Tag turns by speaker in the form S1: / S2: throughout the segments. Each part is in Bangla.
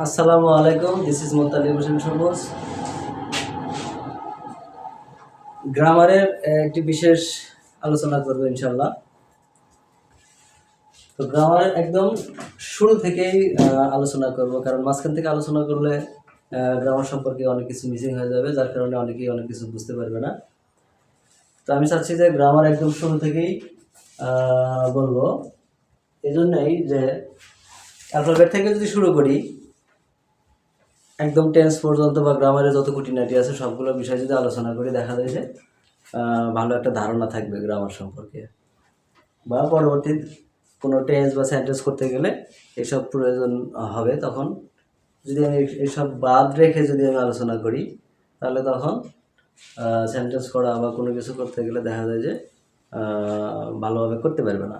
S1: আসসালামু আলাইকুম দিস ইজ মোত্তালিব হোসেন সবুজ গ্রামারের একটি বিশেষ আলোচনা করব ইনশাল্লাহ তো গ্রামার একদম শুরু থেকেই আলোচনা করব, কারণ মাঝখান থেকে আলোচনা করলে গ্রামার সম্পর্কে অনেক কিছু মিসিং হয়ে যাবে, যার কারণে অনেকেই অনেক কিছু বুঝতে পারবে না। তো আমি চাচ্ছি যে গ্রামার একদম শুরু থেকেই বলব। এই জন্যই যে অ্যালফাবেট থেকে যদি শুরু করি একদম টেন্স পর্যন্ত বা গ্রামারের যত খুঁটিনাটি আছে, সবগুলো বিষয় যদি আলোচনা করি, দেখা যায় যে ভালো একটা ধারণা থাকবে গ্রামার সম্পর্কে। বা পরবর্তী কোনো টেন্স বা সেন্টেন্স করতে গেলে এসব প্রয়োজন হবে তখন। যদি আমি এইসব বাদ রেখে যদি আমি আলোচনা করি, তাহলে তখন সেন্টেন্স করা বা কোনো কিছু করতে গেলে দেখা যায় যে ভালোভাবে করতে পারবে না।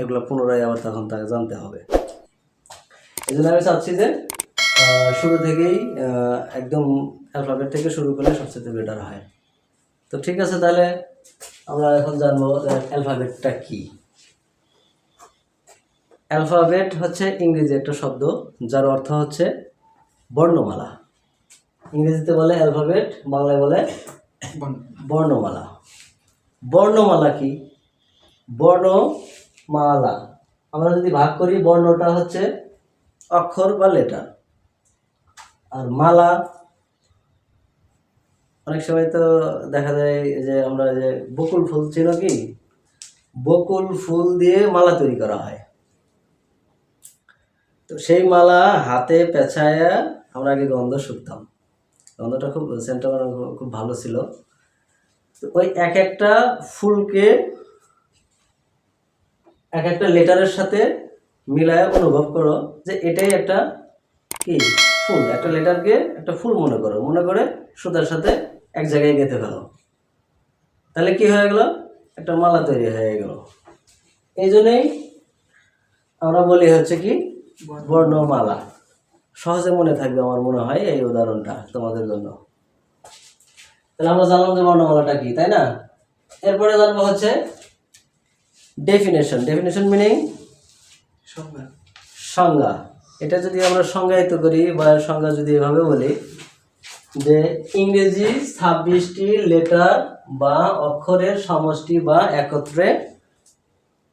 S1: এগুলো পুনরায় আবার তখন তাকে জানতে হবে। এই জন্য আমি চাচ্ছি যে শুরু থেকেই একদম অ্যালফাবেট থেকে শুরু করলে সবচেয়ে বেটার হয়। তো ঠিক আছে তাহলে, আমরা এখন জানব অ্যালফাবেটটা কি। অ্যালফাবেট হচ্ছে ইংরেজি একটা শব্দ, যার অর্থ হচ্ছে বর্ণমালা। ইংরেজিতে বলে অ্যালফাবেট বাংলায় বলে বর্ণমালা। বর্ণমালা কি? বর্ণমালা। আমরা যদি ভাগ করি, বর্ণটা হচ্ছে অক্ষর বা লেটার আর মালা, অনেক সময় তো দেখা যায় যে আমরা যে বকুল ফুল ছিল কি, বকুল ফুল দিয়ে মালা তৈরি করা হয়। তো সেই মালা হাতে পেঁচায়া আমরা আগে গন্ধ শুকতাম। গন্ধটা খুব, সেন্টটা খুব ভালো ছিল। তো ওই এক একটা ফুলকে এক একটা লেটারের সাথে মিলায় অনুভব করো যে এটাই একটা কি ফুল একটা লেটারকে একটা ফুল মনে করো মনে করে সুতার সাথে এক জায়গায় গেঁথে ফেলো। তাহলে কি হয়ে গেল? একটা মালা তৈরি হয়ে গেল। এই জন্যই আমরা বলি হচ্ছে কি বর্ণমালা। সহজে মনে থাকবে আমার মনে হয় এই উদাহরণটা তোমাদের জন্য। তাহলে আমরা জানলাম যে বর্ণমালাটা কি তাই না? এরপরে জানব হচ্ছে ডেফিনেশন ডেফিনেশন মিনিং সংজ্ঞা। এটা যদি আমরা সংজ্ঞায়িত করি বা সংজ্ঞা যদি এভাবে বলি যে ইংরেজি ছাব্বিশটি লেটার বা অক্ষরের সমষ্টি বা একত্রে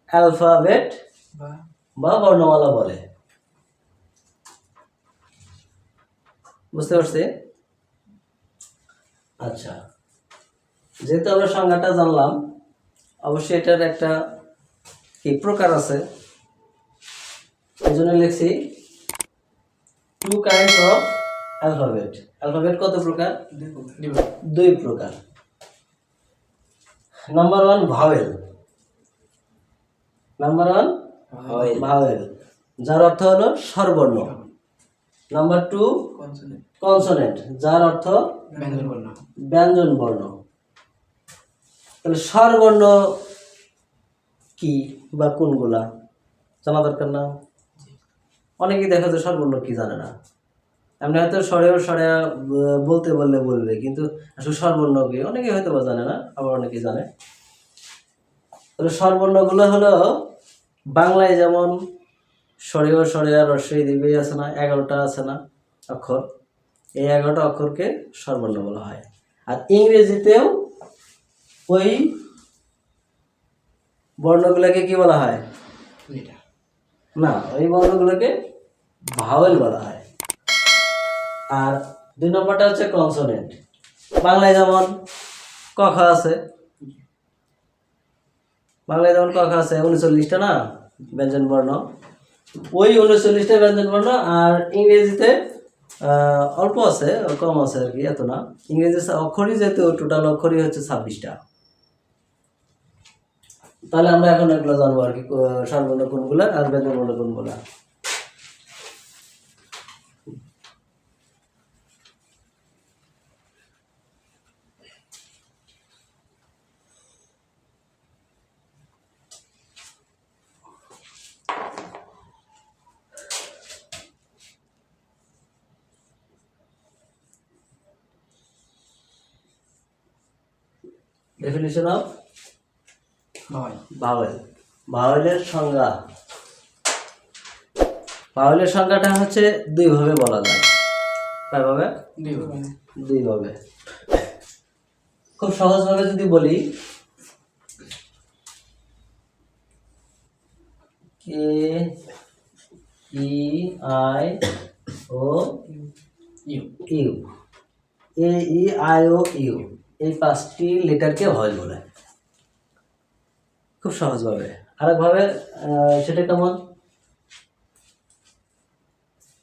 S1: অ্যালফাবেট বা বর্ণমালা বলে। বুঝতে পারছি? আচ্ছা যেহেতু আমরা সংজ্ঞাটা জানলাম অবশ্যই এটার একটা কি প্রকার আছে? এই জন্য লিখছি two kinds of alphabet alphabet কত প্রকার? দুই প্রকার। Number one vowel number one vowel যার অর্থ হলো স্বরবর্ণ। নাম্বার টু কনসোনেন্ট যার অর্থ ব্যঞ্জন বর্ণ তাহলে স্বরবর্ণ কি বা কোনগুলা? জানা দরকার না? অনেকেই দেখা যায় স্বরবর্ণ কি জানে না। এমনি হয়তো স্বরেও স্বরে বলতে বললে বলবে, কিন্তু আসলে স্বরবর্ণ কি অনেকে হয়তো বা জানে না, আবার অনেকেই জানে। তাহলে স্বরবর্ণগুলো হলো, বাংলায় যেমন স্বরেও স্বরে আর রস্বই দিবে আছে না, এগারোটা আছে না অক্ষর, এই এগারোটা অক্ষরকে স্বরবর্ণ বলা হয়। আর ইংরেজিতেও ওই বর্ণগুলোকে কি বলা হয়? না ওই বর্ণগুলোকে ভাওয়েল বলা হয়। আর দুই নম্বরটা হচ্ছে কনসোনেন্ট বাংলায় যেমন ক খ আছে, বাংলায় যেমন ক খ আছে, উনচল্লিশটা না ব্যঞ্জন বর্ণ ওই উনচল্লিশটা ব্যঞ্জন বর্ণ আর ইংরেজিতে অল্প আছে, কম আছে আর কি, এত না। ইংরেজি অক্ষরই যেহেতু টোটাল অক্ষরই হচ্ছে ছাব্বিশটা। তাহলে আমরা এখন এগুলো জানব আর কি আহ, স্বরবর্ণ কোনগুলো আর ব্যঞ্জন বর্ণ কোনগুলো। ডেফিনিশন অফ ভাওয়েল ভাওয়েলের সংজ্ঞা। ভাওয়েলের সংখ্যাটা হচ্ছে দুই ভাবে বলা যায়। কয়ভাবে?
S2: দুই ভাবে
S1: দুই ভাবে খুব সহজভাবে যদি বলি কে E I O
S2: U
S1: U A E I O U এই পাঁচটি লেটারকে ভয়েল বলে। খুব সহজভাবে। আরেকভাবে সেটা কেমন?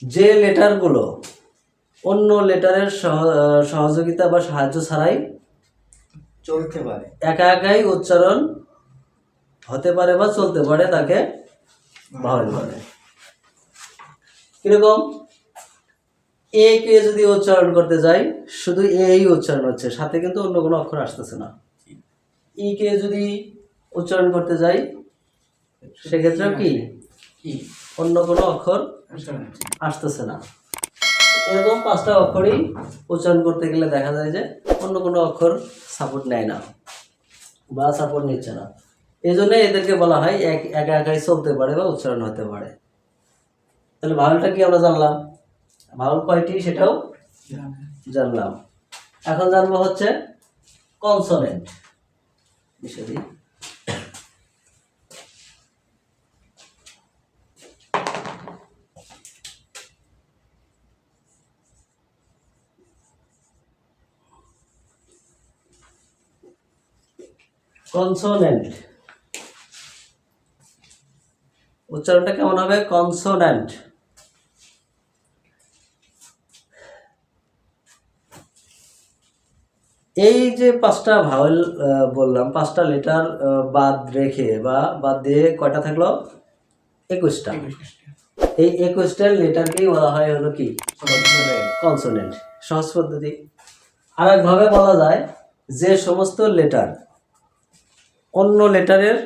S1: যে লেটারগুলো অন্য লেটারের সহযোগিতা বা সাহায্য ছাড়াই
S2: চলতে পারে।
S1: একা একাই উচ্চারণ হতে পারে বা চলতে পারে তাকে ভাওয়েল বলে। কীরকম? এ কে যদি উচ্চারণ করতে যাই শুধু এই উচ্চারণ হচ্ছে সাথে কিন্তু অন্য কোনো অক্ষর আসতেছে না। ই কে যদি উচ্চারণ করতে যাই সেক্ষেত্রে কি? অন্য কোনো অক্ষর আসতেছে না। এরকম পাঁচটা অক্ষরই উচ্চারণ করতে গেলে দেখা যায় যে অন্য কোনো অক্ষর সাপোর্ট নেয় না বা সাপোর্ট নিচ্ছে না। এই জন্য এদেরকে বলা হয় এক একা একাই চলতে পারে বা উচ্চারণ হতে পারে। তাহলে ভাওয়ালটা কি আমরা জানলাম? ভাওয়াল কয়টি সেটাও জানলাম। এখন জানব হচ্ছে কনসোনেন্ট বিষয়টি। কনসোনেন্ট উচ্চারণটা কেমন হবে? কনসোনেন্ট এই যে পাঁচটা ভাওয়েল বললাম পাঁচটা লেটার বাদ রেখে বা বাদ দিয়ে কয়টা থাকল? একুশটা। এই একুশটা লেটারকেই বলা হয় হলো কি? কনসোনেন্ট সহজ পদ্ধতি। আর একভাবে বলা যায় যে সমস্ত লেটার অন্য লেটারের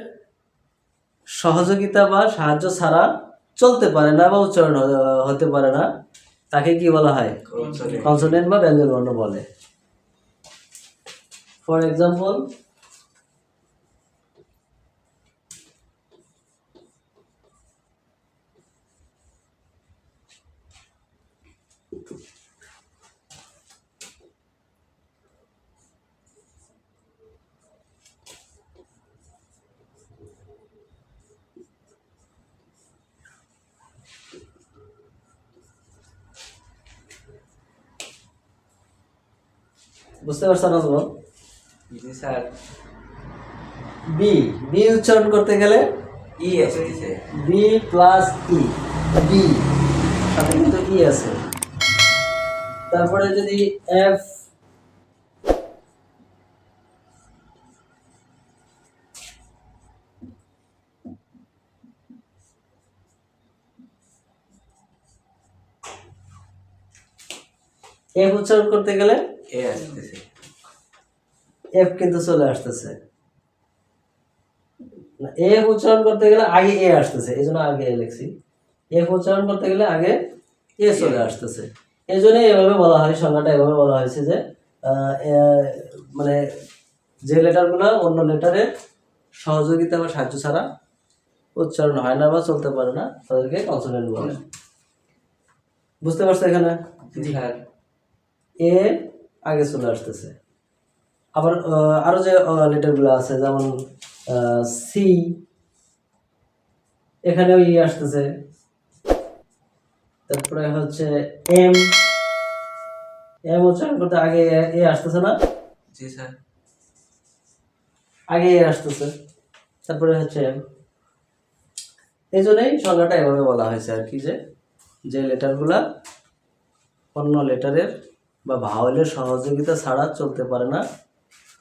S1: সহযোগিতা বা সাহায্য ছাড়া চলতে পারে না বা উচ্চারণ হতে পারে না। তাকে কি বলা হয়? কনসোনেন্ট বা ব্যঞ্জন বর্ণ বলে। ফর এক্সাম্পল বুঝতে পারছ নাজমল?
S3: জি স্যার।
S1: বি বি উচ্চারণ করতে গেলে?
S3: ই আছে
S1: বি প্লাস ই বি সাথে কিন্তু ই আছে। তারপরে যদি এফ এফ উচ্চারণ করতে গেলে
S3: এ আসতেছে।
S1: এফ কিন্তু চলে আসতেছে। এফ উচ্চারণ করতে গেলে আগে এ আসতেছে এই জন্য আগে এ লিখছি। এফ উচ্চারণ করতে গেলে আগে এ চলে আসতেছে। এই জন্য এভাবে বলা হয় সংজ্ঞাটা এভাবে বলা হয়েছে যে এ, মানে যে লেটারগুলো অন্য লেটারের সহযোগিতা বা সাহায্য ছাড়া উচ্চারণ হয় না বা চলতে পারে না তাদেরকে কনসোনেন্ট বলে। বুঝতে পারছ এখানে?
S3: জি। স্যার
S1: এ আগে চলে আসতেছে। আবার আরও যে লেটারগুলো আছে যেমন সি এখানেও ই আসতেছে। তারপরে হচ্ছে এম এম উচ্চারণ করতে আগে এ- এ আসতেছে না?
S3: জি স্যার।
S1: আগে এ আসতেছে। তারপরে হচ্ছে এম এই জন্যই সংজ্ঞাটা এভাবে বলা হয়েছে আর কি যে যে লেটারগুলা অন্য লেটারের বা ভাওয়েলের সহযোগিতা ছাড়া চলতে পারে না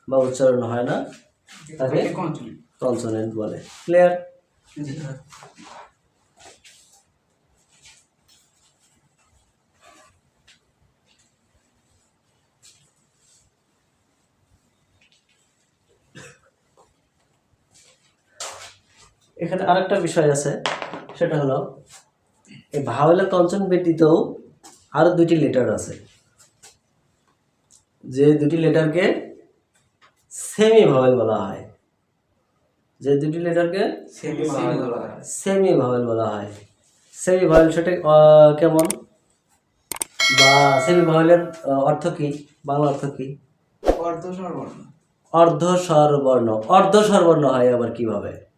S1: বা উচ্চারণ হয় না তাকে
S2: কনসোনেন্ট
S1: বলে। ক্লিয়ার এখানে আরেকটা বিষয় আছে সেটা হলো এই ভাওয়েলের কনসন ব্যতীতও আরও দুটি লেটার আছে। যে দুটি লেটারকে সেমি ভাওয়েল বলা হয়। যে দুটি লেটারকে
S3: সেমি ভালো বলা হয়।
S1: সেমি ভাওয়েল বলা হয়। সেমি ভাওয়েল সঠিক কেমন? বা সেমি ভাওয়েলের অর্থ কি? বাংলা অর্থ কি?
S2: অর্ধ স্বরবর্ণ।
S1: অর্ধ স্বরবর্ণ। অর্ধ স্বরবর্ণ হয় আবার কীভাবে?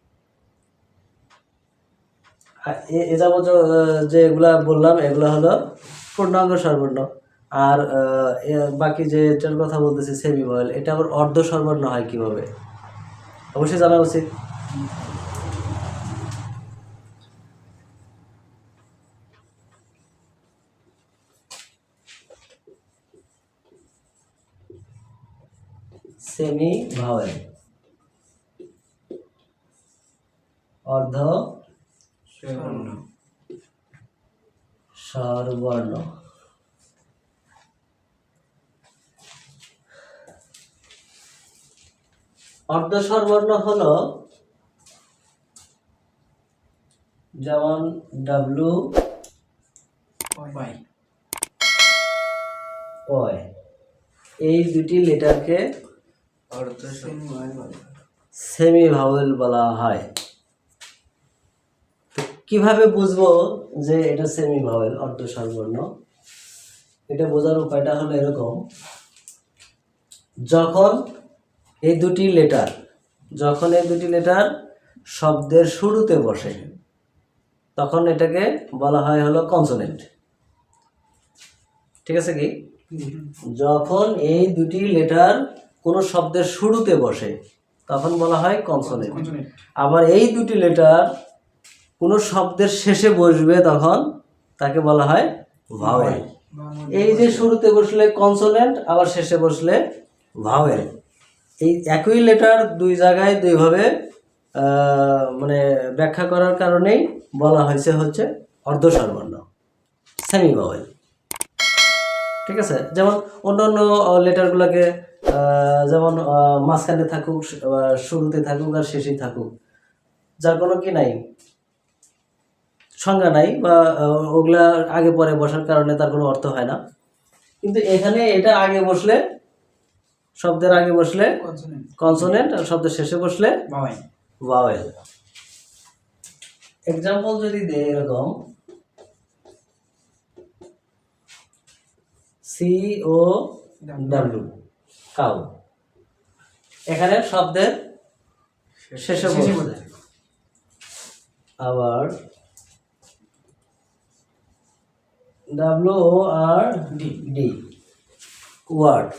S1: এ- যাবত যে এগুলা বললাম এগুলো হলো পূর্ণাঙ্গ স্বরবর্ণ। আর বাকি যে এটার কথা বলতেছি সেমি ভয়েল এটা আবার অর্ধ স্বরবর্ণ হয় কীভাবে? অবশ্যই জানা উচিত। সেমি ভাওয়েল অর্ধ
S2: স্বরবর্ণ
S1: স্বরবর্ণ অর্ধ স্বরবর্ণ হলো যেমন ডাব্লু এই দুটি লেটারকে সেমি ভাওয়েল বলা হয়। কীভাবে বুঝব যে এটা সেমি ভাওয়েল অর্ধ স্বরবর্ণ এটা বোঝার উপায়টা হলো এরকম। যখন এই দুটি লেটার যখন এই দুটি লেটার শব্দের শুরুতে বসে তখন এটাকে বলা হয় হলো কনসোনেন্ট ঠিক আছে কি? যখন এই দুটি লেটার কোনো শব্দের শুরুতে বসে তখন বলা হয় কনসোনেন্ট আবার এই দুটি লেটার কোনো শব্দের শেষে বসবে তখন তাকে বলা হয় ভাওয়েল এই যে শুরুতে বসলে কনসোনেন্ট আবার শেষে বসলে ভাওয়েল এই একই লেটার দুই জায়গায় দুইভাবে মানে ব্যাখ্যা করার কারণেই বলা হয়েছে হচ্ছে অর্ধ স্বরবর্ণ সেমি ভাওয়েল ঠিক আছে? যেমন অন্য অন্য লেটারগুলোকে যেমন মাঝখানে থাকুক শুরুতে থাকুক আর শেষে থাকুক, যার কোনো কি নাই, সংজ্ঞা নাই বা ওগুলা আগে পরে বসার কারণে তার কোনো অর্থ হয় না। কিন্তু এখানে এটা আগে বসলে শব্দের আগে বসলে
S2: কনসোনেন্ট
S1: আর শব্দের শেষে বসলে ভাওয়েল এক্সাম্পল যদি দেই এরকম। C O W cow. এখানে শব্দের শেষে বসছে আবার W O R
S2: D
S1: D word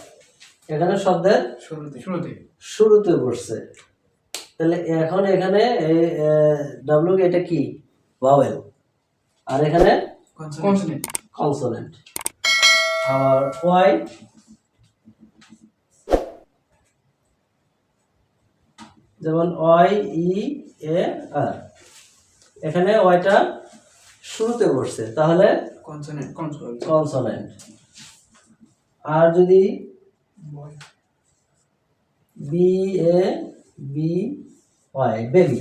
S1: এখানে শব্দের
S2: শুরুতে শুরুতে।
S1: শুরুতে বসছে। তাহলে এখন এখানে ডাব্লিউ এটা কি? ভাওয়েল আর এখানে
S2: কনসোনেন্ট
S1: কনসোনেন্ট আবার ওয়াই যেমন ওয়াই ই এ আর এখানে ওয়াইটা শুরুতে বসছে। তাহলে
S2: কনসোনেন্ট কনসোনেন্ট
S1: আর যদি B A B Y baby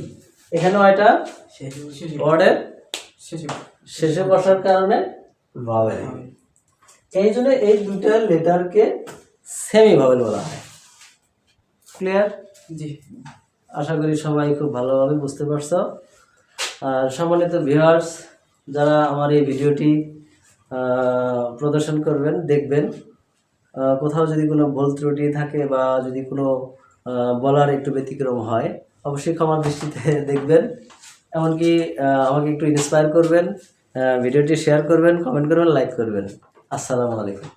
S1: এখানে ওয়াইটা
S2: শেষে
S1: ওয়ার্ডের
S2: শেষে
S1: বসার কারণে ভাওয়েল এই জন্য এই দুইটা লেটারকে সেমি ভাওয়েল বলা হয়। ক্লিয়ার
S2: জি।
S1: আশা করি সবাই খুব ভালোভাবে বুঝতে পারছ। আর সম্মানিত ভিউয়ার্স যারা আমার এই ভিডিওটি প্রদর্শন করবেন দেখবেন কোথাও যদি কোনো ভুল ত্রুটি থাকে বা যদি কোনো বলার একটু ব্যতিক্রম হয়, অবশ্যই ক্ষমার দৃষ্টিতে দেখবেন। এমনকি আমাকে একটু ইন্সপায়ার করবেন ভিডিওটি শেয়ার করবেন কমেন্ট করবেন লাইক করবেন। আসসালামু আলাইকুম।